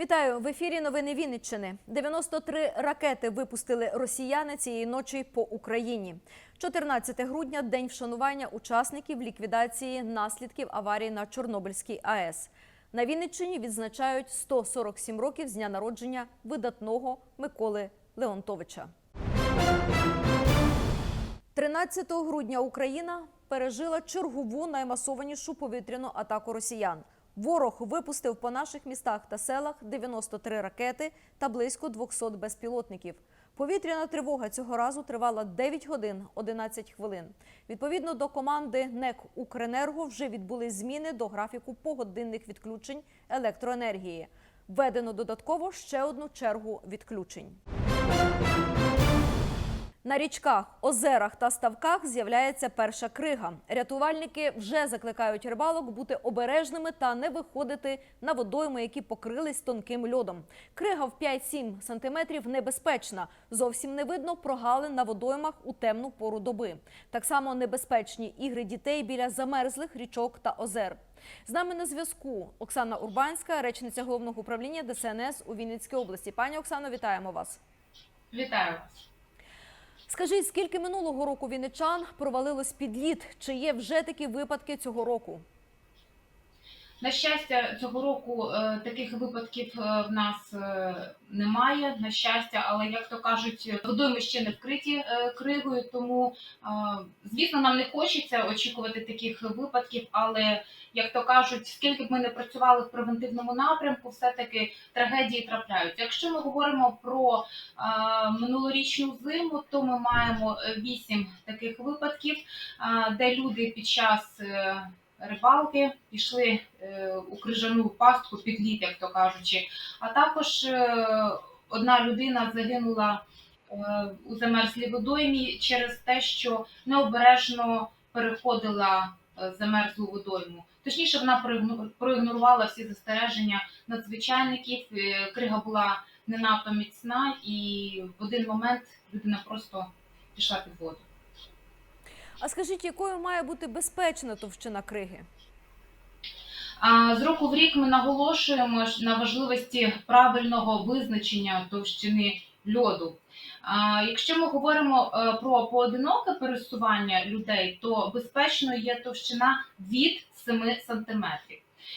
Вітаю в ефірі. Новини Вінниччини. 93 ракети випустили росіяни цієї ночі по Україні. 14 грудня день вшанування учасників ліквідації наслідків аварії на Чорнобильській АЕС. На Вінниччині відзначають 147 років з дня народження видатного Миколи Леонтовича. 13 грудня Україна пережила чергову наймасованішу повітряну атаку росіян. Ворог випустив по наших містах та селах 93 ракети та близько 200 безпілотників. Повітряна тривога цього разу тривала 9 годин 11 хвилин. Відповідно до команди НЕК Укренерго вже відбули зміни до графіку погодинних відключень електроенергії. Введено додатково ще одну чергу відключень. На річках, озерах та ставках з'являється перша крига. Рятувальники вже закликають рибалок бути обережними та не виходити на водойми, які покрились тонким льодом. Крига в 5-7 сантиметрів небезпечна. Зовсім не видно прогалин на водоймах у темну пору доби. Так само небезпечні ігри дітей біля замерзлих річок та озер. З нами на зв'язку Оксана Урбанська, речниця головного управління ДСНС у Вінницькій області. Пані Оксано, вітаємо вас. Вітаю. Скажіть, скільки минулого року вінничан провалилось під лід? Чи є вже такі випадки цього року? На щастя, цього року е, таких випадків е, в нас е, немає. На щастя, але як то кажуть, водойми ще не вкриті кригою. Тому, звісно, нам не хочеться очікувати таких випадків. Але як то кажуть, скільки б ми не працювали в превентивному напрямку, все-таки трагедії трапляються. Якщо ми говоримо про минулорічну зиму, то ми маємо вісім таких випадків, де люди під час рибалки пішли е, у крижану пастку під лід, як то кажучи. А також е, одна людина загинула е, у замерзлій водоймі через те, що необережно переходила замерзлу водойму. Точніше, вона проігнорувала всі застереження надзвичайників. Крига була не надто міцна, і в один момент людина просто пішла під воду. А скажіть, якою має бути безпечна товщина криги? З року в рік ми наголошуємо на важливості правильного визначення товщини льоду. Якщо ми говоримо е, про поодиноке пересування людей, то безпечно є товщина від 7 см.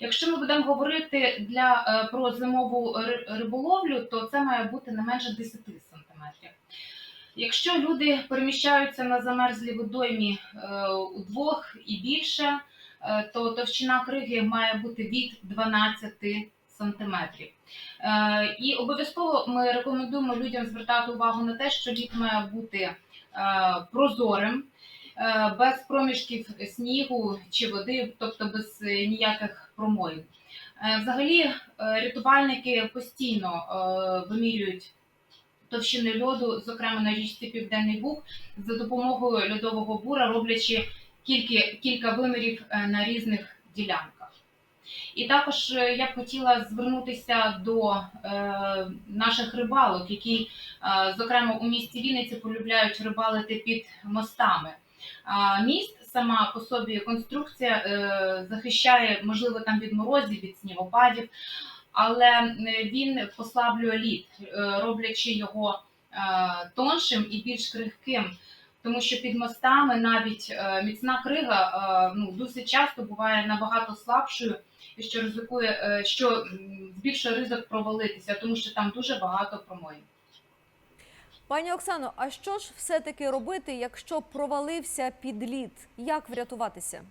Якщо ми будемо говорити для, е, про зимову риболовлю, то це має бути не менше 10 см. Якщо люди переміщаються на замерзлій водоймі е, удвох і більше, е, то товщина криги має бути від 12 сантиметрів. Е, І обов'язково ми рекомендуємо людям звертати увагу на те, що лід має бути прозорим, без проміжків снігу чи води, тобто без ніяких промоїн. Е, Взагалі, рятувальники постійно вимірюють товщини льоду, зокрема на річці Південний Буг, за допомогою льодового бура, роблячи кілька, кілька вимірів е, на різних ділянках. І також е, я б хотіла звернутися до е, наших рибалок, які, зокрема, у місті Вінниці полюбляють рибалити під мостами. Міст сама по собі конструкція захищає, можливо, там від морозів, від снігопадів, але він послаблює лід, е, роблячи його е, тоншим і більш крихким. Тому що під мостами навіть е, міцна крига ну, досить часто буває набагато слабшою, що ризикує, що збільшує ризик провалитися, тому що там дуже багато промоїн. Пані Оксано, а що ж все-таки робити, якщо провалився під лід? Як врятуватися?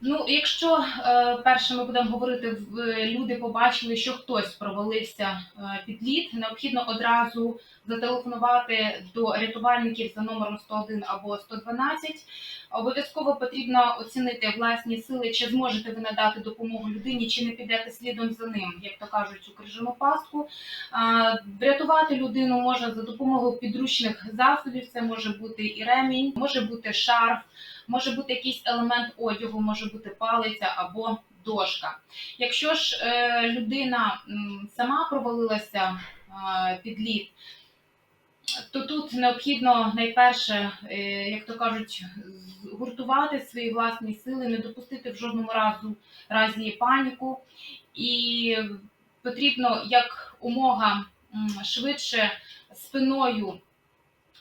Ну, якщо е, перше ми будемо говорити, в- люди побачили, що хтось провалився е, під лід, необхідно одразу зателефонувати до рятувальників за номером 101 або 112. Обов'язково потрібно оцінити власні сили, чи зможете ви надати допомогу людині, чи не підете слідом за ним, як то кажуть, у крижану пастку. А, Врятувати людину можна за допомогою підручних засобів. Це може бути і ремінь, може бути шарф, може бути якийсь елемент одягу, може бути палиця або дошка. Якщо ж е, людина сама провалилася е, під лід, то тут необхідно найперше, е, як то кажуть, згуртувати свої власні сили, не допустити в жодному разу разі паніку і потрібно як умога швидше спиною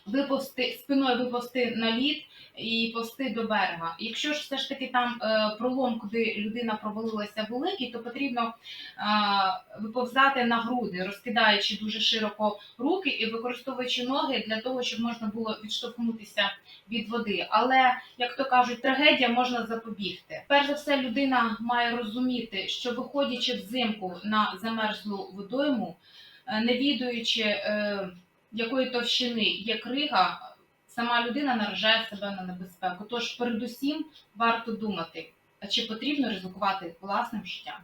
виповзти, спиною виповзти на лід і повсти до берега. Якщо ж все ж таки там е, пролом, куди людина провалилася великий, то потрібно е, виповзати на груди, розкидаючи дуже широко руки і використовуючи ноги для того, щоб можна було відштовхнутися від води. Але як то кажуть, трагедія можна запобігти. Перш за все, людина має розуміти, що виходячи взимку на замерзлу водойму, е, не відуючи, е, якої товщини є крига, сама людина наражає себе на небезпеку. Тож, передусім, варто думати, а чи потрібно ризикувати власним життям.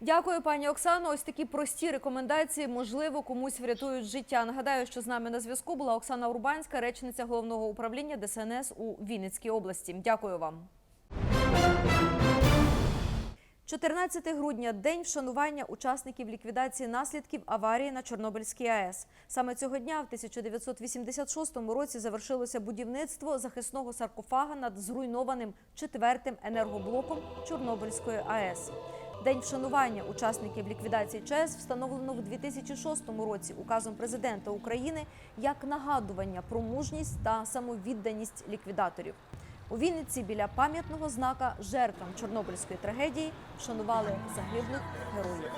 Дякую, пані Оксано. Ось такі прості рекомендації, можливо, комусь врятують життя. Нагадаю, що з нами на зв'язку була Оксана Урбанська, речниця головного управління ДСНС у Вінницькій області. Дякую вам. 14 грудня день вшанування учасників ліквідації наслідків аварії на Чорнобильській АЕС. Саме цього дня, в 1986 році, завершилося будівництво захисного саркофага над зруйнованим четвертим енергоблоком Чорнобильської АЕС. День вшанування учасників ліквідації ЧАЕС встановлено в 2006 році указом президента України як нагадування про мужність та самовідданість ліквідаторів. У Вінниці біля пам'ятного знака жертвам Чорнобильської трагедії вшанували загиблих героїв.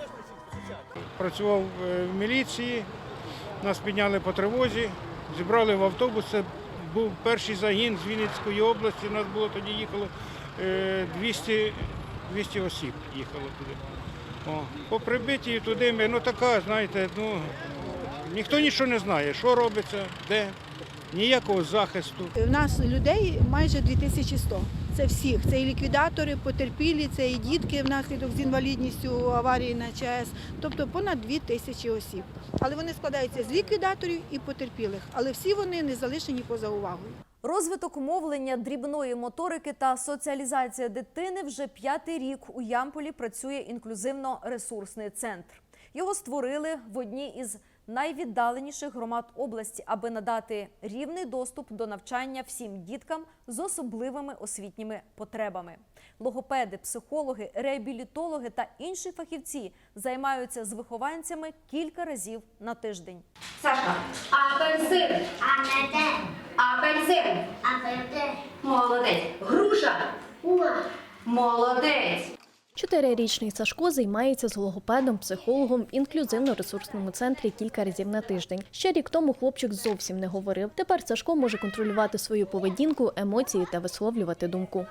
Працював е, в міліції, нас підняли по тривозі, зібрали в автобус. Це був перший загін з Вінницької області. Нас було тоді їхало е, 200, 200 осіб їхало туди. О, по прибитті туди ми, ну така, знаєте, ну ніхто нічого не знає, що робиться, де, ніякого захисту. У нас людей майже 2100. Це всіх. Це і ліквідатори, потерпілі, це і дітки внаслідок з інвалідністю аварії на ЧАЕС. Тобто понад 2 тисячі осіб. Але вони складаються з ліквідаторів і потерпілих. Але всі вони не залишені поза увагою. Розвиток мовлення, дрібної моторики та соціалізація дитини вже п'ятий рік у Ямполі працює інклюзивно-ресурсний центр. Його створили в одній із найвіддаленіших громад області, аби надати рівний доступ до навчання всім діткам з особливими освітніми потребами. Логопеди, психологи, реабілітологи та інші фахівці займаються з вихованцями кілька разів на тиждень. Сашка, апельсин, Апельсин, апельсин, апельсин, молодець. Груша, уа, молодець. Чотирирічний Сашко займається з логопедом, психологом в інклюзивно-ресурсному центрі кілька разів на тиждень. Ще рік тому хлопчик зовсім не говорив. Тепер Сашко може контролювати свою поведінку, емоції та висловлювати думку.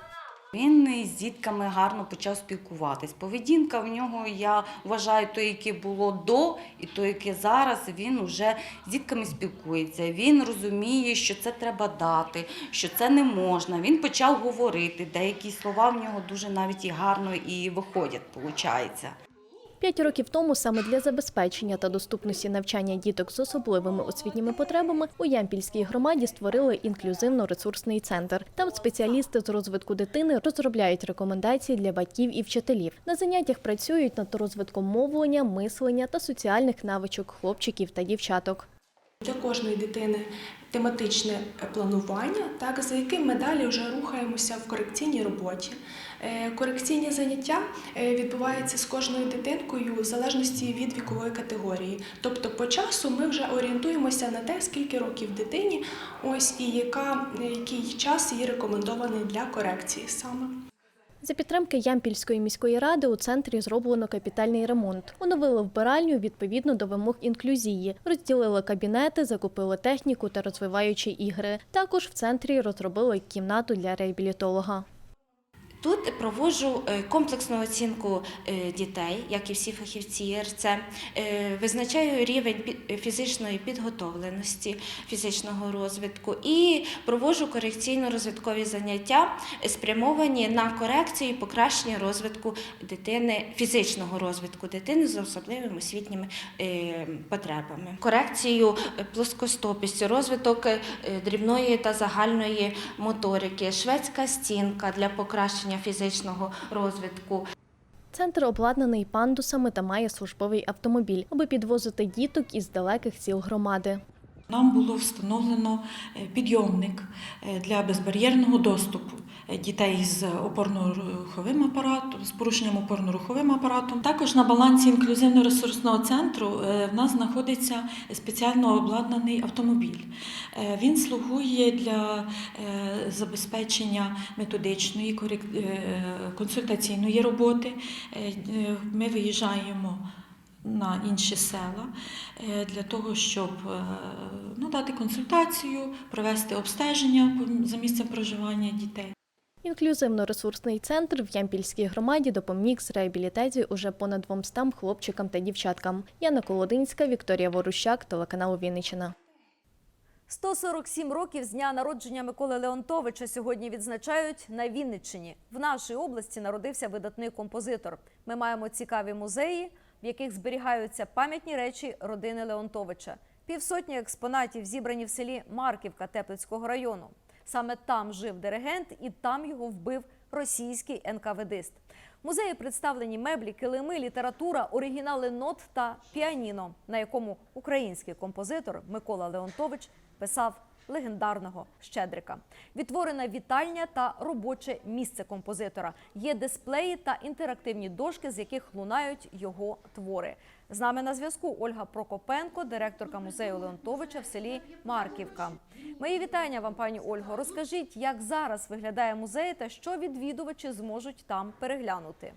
Він з дітками гарно почав спілкуватись. Поведінка в нього, я вважаю, то, яке було до, і то, яке зараз, він вже з дітками спілкується. Він розуміє, що це треба дати, що це не можна. Він почав говорити. Деякі слова в нього дуже навіть і гарно і виходять, виходить. П'ять років тому саме для забезпечення та доступності навчання діток з особливими освітніми потребами у Ямпільській громаді створили інклюзивно-ресурсний центр. Там спеціалісти з розвитку дитини розробляють рекомендації для батьків і вчителів. На заняттях працюють над розвитком мовлення, мислення та соціальних навичок хлопчиків та дівчаток. Для кожної дитини тематичне планування, так, за яким ми далі вже рухаємося в корекційній роботі. Е, Корекційні заняття е, відбуваються з кожною дитинкою в залежності від вікової категорії. Тобто по часу ми вже орієнтуємося на те, скільки років дитині, ось і яка, який час їй рекомендований для корекції саме. За підтримки Ямпільської міської ради у центрі зроблено капітальний ремонт. Оновили вбиральню відповідно до вимог інклюзії, розділили кабінети, закупили техніку та розвиваючі ігри. Також в центрі розробили кімнату для реабілітолога. Тут проводжу е, комплексну оцінку е, дітей, як і всі фахівці ЄРЦ. Е, Визначаю рівень фізичної підготовленості, фізичного розвитку і проводжу корекційно-розвиткові заняття, спрямовані на корекцію і покращення розвитку дитини, фізичного розвитку дитини з особливими освітніми потребами. Корекцію плоскостопістю, розвиток дрібної та загальної моторики, шведська стінка для покращення фізичного розвитку. Центр обладнаний пандусами та має службовий автомобіль, аби підвозити діток із далеких сіл громади. Нам було встановлено е, підйомник е, для безбар'єрного доступу е, дітей з опорно-руховим апаратом, з порушенням опорно-руховим апаратом. Також на балансі інклюзивно-ресурсного центру в нас знаходиться спеціально обладнаний автомобіль. Він слугує для забезпечення методичної консультаційної роботи. Ми виїжджаємо на інші села е, для того, щоб е, надати консультацію, провести обстеження за місцем проживання дітей. Інклюзивно-ресурсний центр в Ямпільській громаді допоміг з реабілітації уже понад 200 хлопчикам та дівчаткам. Яна Колодинська, Вікторія Ворущак, телеканал Вінниччина. 147 років з дня народження Миколи Леонтовича сьогодні відзначають на Вінниччині. В нашій області народився видатний композитор. Ми маємо цікаві музеї, в яких зберігаються пам'ятні речі родини Леонтовича. Півсотні експонатів зібрані в селі Марківка Теплицького району. Саме там жив диригент, і там його вбив російський НКВДист. Музеї представлені меблі, килими, література, оригінали нот та піаніно, на якому український композитор Микола Леонтович писав легендарного Щедрика. Відтворена вітальня та робоче місце композитора. Є дисплеї та інтерактивні дошки, з яких лунають його твори. З нами на зв'язку Ольга Прокопенко, директорка музею Леонтовича в селі Марківка. Мої вітання вам, пані Ольго. Розкажіть, як зараз виглядає музей та що відвідувачі зможуть там переглянути.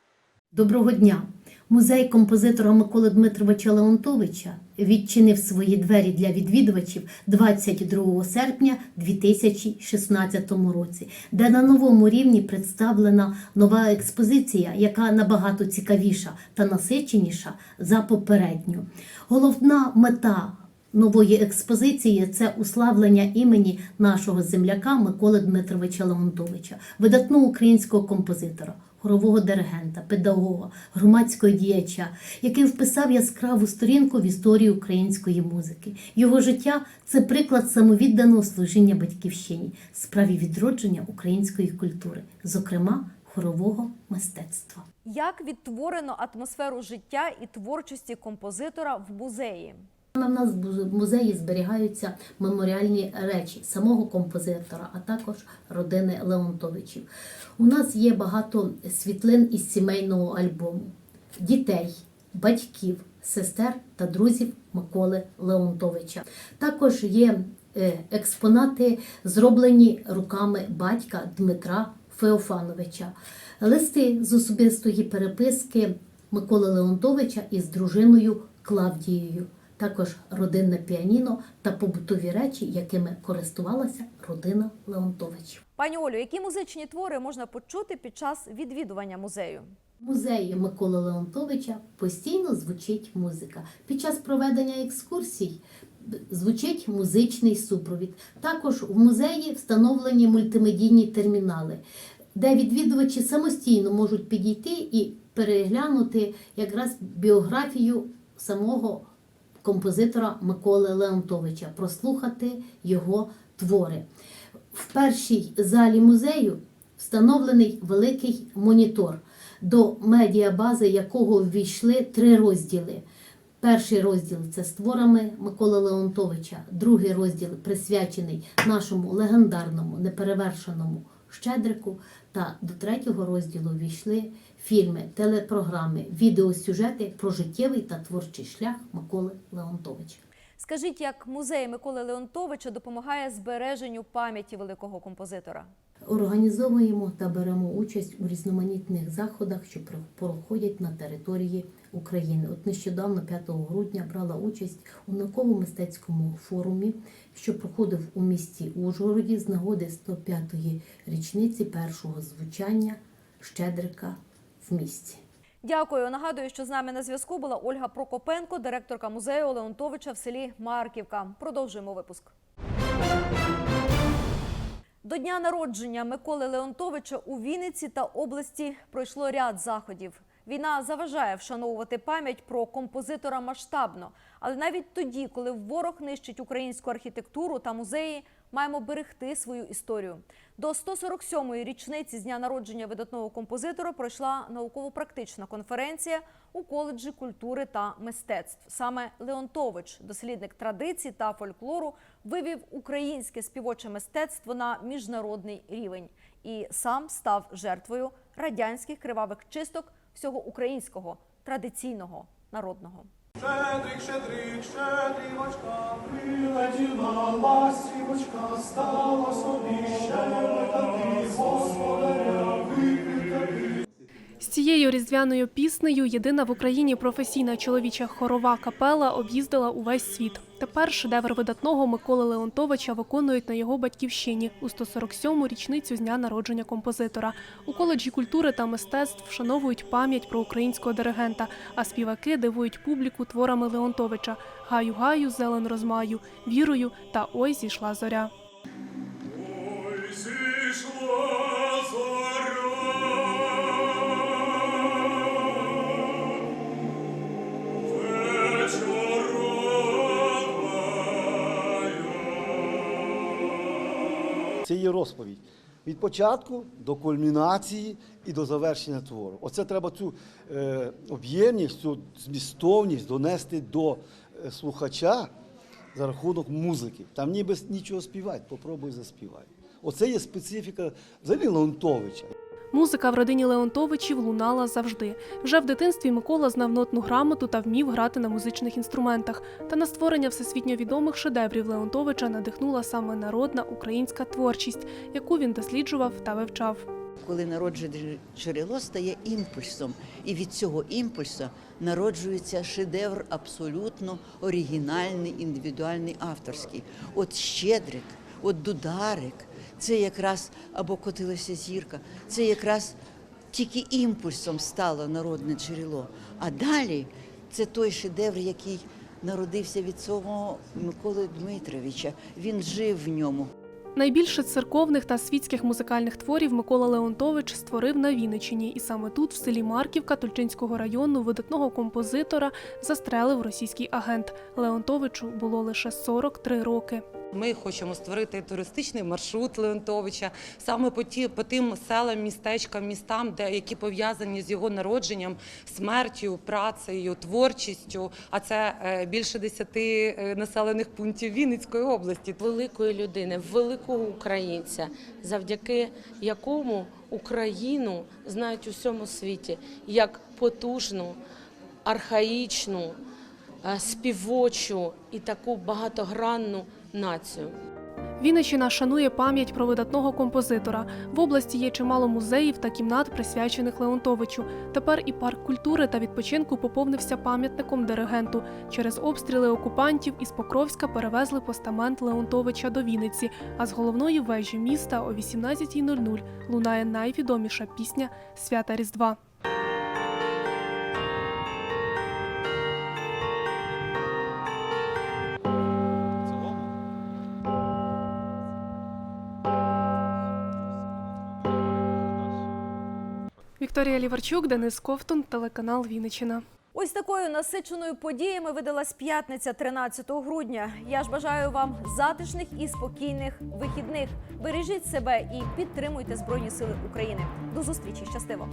Доброго дня! Музей композитора Миколи Дмитровича Леонтовича відчинив свої двері для відвідувачів 22 серпня 2016 році, де на новому рівні представлена нова експозиція, яка набагато цікавіша та насиченіша за попередню. Головна мета нової експозиції це уславлення імені нашого земляка Миколи Дмитровича Леонтовича, видатного українського композитора, хорового диригента, педагога, громадського діяча, який вписав яскраву сторінку в історію української музики. Його життя це приклад самовідданого служіння батьківщині, справі відродження української культури, зокрема хорового мистецтва. Як відтворено атмосферу життя і творчості композитора в музеї? В нас в музеї зберігаються меморіальні речі самого композитора, а також родини Леонтовичів. У нас є багато світлин із сімейного альбому, дітей, батьків, сестер та друзів Миколи Леонтовича. Також є е, експонати, зроблені руками батька Дмитра Феофановича, листи з особистої переписки Миколи Леонтовича із дружиною Клавдією також родинне піаніно та побутові речі, якими користувалася родина Леонтовичів. Пані Олю, які музичні твори можна почути під час відвідування музею? В музеї Миколи Леонтовича постійно звучить музика. Під час проведення екскурсій звучить музичний супровід. Також в музеї встановлені мультимедійні термінали, де відвідувачі самостійно можуть підійти і переглянути якраз біографію самого композитора Миколи Леонтовича, прослухати його твори. В першій залі музею встановлений великий монітор, до медіабази якого ввійшли три розділи. Перший розділ це з творами Миколи Леонтовича, другий розділ присвячений нашому легендарному, неперевершеному Щедрику. Та до третього розділу війшли фільми, телепрограми, відеосюжети про життєвий та творчий шлях Миколи Леонтовича. Скажіть, як музей Миколи Леонтовича допомагає збереженню пам'яті великого композитора? Організовуємо та беремо участь у різноманітних заходах, що проходять на території України. От нещодавно, 5 грудня, брала участь у науково-мистецькому форумі, що проходив у місті Ужгороді з нагоди 105-ї річниці першого звучання Щедрика в місті. Дякую. Нагадую, що з нами на зв'язку була Ольга Прокопенко, директорка музею Леонтовича в селі Марківка. Продовжуємо випуск. До дня народження Миколи Леонтовича у Вінниці та області пройшло ряд заходів. Війна заважає вшановувати пам'ять про композитора масштабно, але навіть тоді, коли ворог нищить українську архітектуру та музеї, маємо берегти свою історію. До 147-ї річниці з дня народження видатного композитора пройшла науково-практична конференція у коледжі культури та мистецтв. Саме Леонтович, дослідник традицій та фольклору, вивів українське співоче мистецтво на міжнародний рівень і сам став жертвою радянських кривавих чисток всього українського традиційного народного. Шедрик, шедрик, шедрівочка, прилетіла ластівочка, стала собі щебетати, господаря викликати. З цією різдвяною піснею єдина в Україні професійна чоловіча хорова капела об'їздила увесь світ. Тепер шедевр видатного Миколи Леонтовича виконують на його батьківщині у 147-му річницю з дня народження композитора. У коледжі культури та мистецтв вшановують пам'ять про українського диригента, а співаки дивують публіку творами Леонтовича Гаю гаю, зелен розмаю, вірою та ой зійшла зоря. Ой, зійшла зоря, Це є розповідь від початку до кульмінації і до завершення твору. Оце треба цю е, об'ємність, цю змістовність донести до е, слухача за рахунок музики. Там ніби нічого співати, попробуй заспівай. Оце є специфіка взагалі Леонтовича. Музика в родині Леонтовичів лунала завжди. Вже в дитинстві Микола знав нотну грамоту та вмів грати на музичних інструментах. Та на створення всесвітньо відомих шедеврів Леонтовича надихнула саме народна українська творчість, яку він досліджував та вивчав. Коли народжує джерело стає імпульсом, і від цього імпульсу народжується шедевр абсолютно оригінальний, індивідуальний, авторський. От Щедрик, от Дударик, це якраз або котилася зірка, це якраз тільки імпульсом стало народне джерело. А далі це той шедевр, який народився від самого Миколи Дмитровича. Він жив в ньому. Найбільше церковних та світських музикальних творів Микола Леонтович створив на Вінниччині, і саме тут, в селі Марківка Тульчинського району, видатного композитора застрелив російський агент. Леонтовичу було лише 43 роки. Ми хочемо створити туристичний маршрут Леонтовича саме по ті по тим селам, містечкам, містам, де які пов'язані з його народженням, смертю, працею, творчістю. А це е, більше десяти е, населених пунктів Вінницької області. великої людини, великого українця, завдяки якому Україну знають у всьому світі як потужну, архаїчну, е, співочу і таку багатогранну націю. Вінниччина шанує пам'ять про видатного композитора. В області є чимало музеїв та кімнат, присвячених Леонтовичу. Тепер і парк культури та відпочинку поповнився пам'ятником диригенту. Через обстріли окупантів із Покровська перевезли постамент Леонтовича до Вінниці. А з головної вежі міста о 18.00 лунає найвідоміша пісня Свята Різдва. Вікторія Ліварчук, Денис Ковтун, телеканал Вінничина. Ось такою насиченою подіями видалась п'ятниця 13 грудня. Я ж бажаю вам затишних і спокійних вихідних. Бережіть себе і підтримуйте Збройні Сили України. До зустрічі щастиво!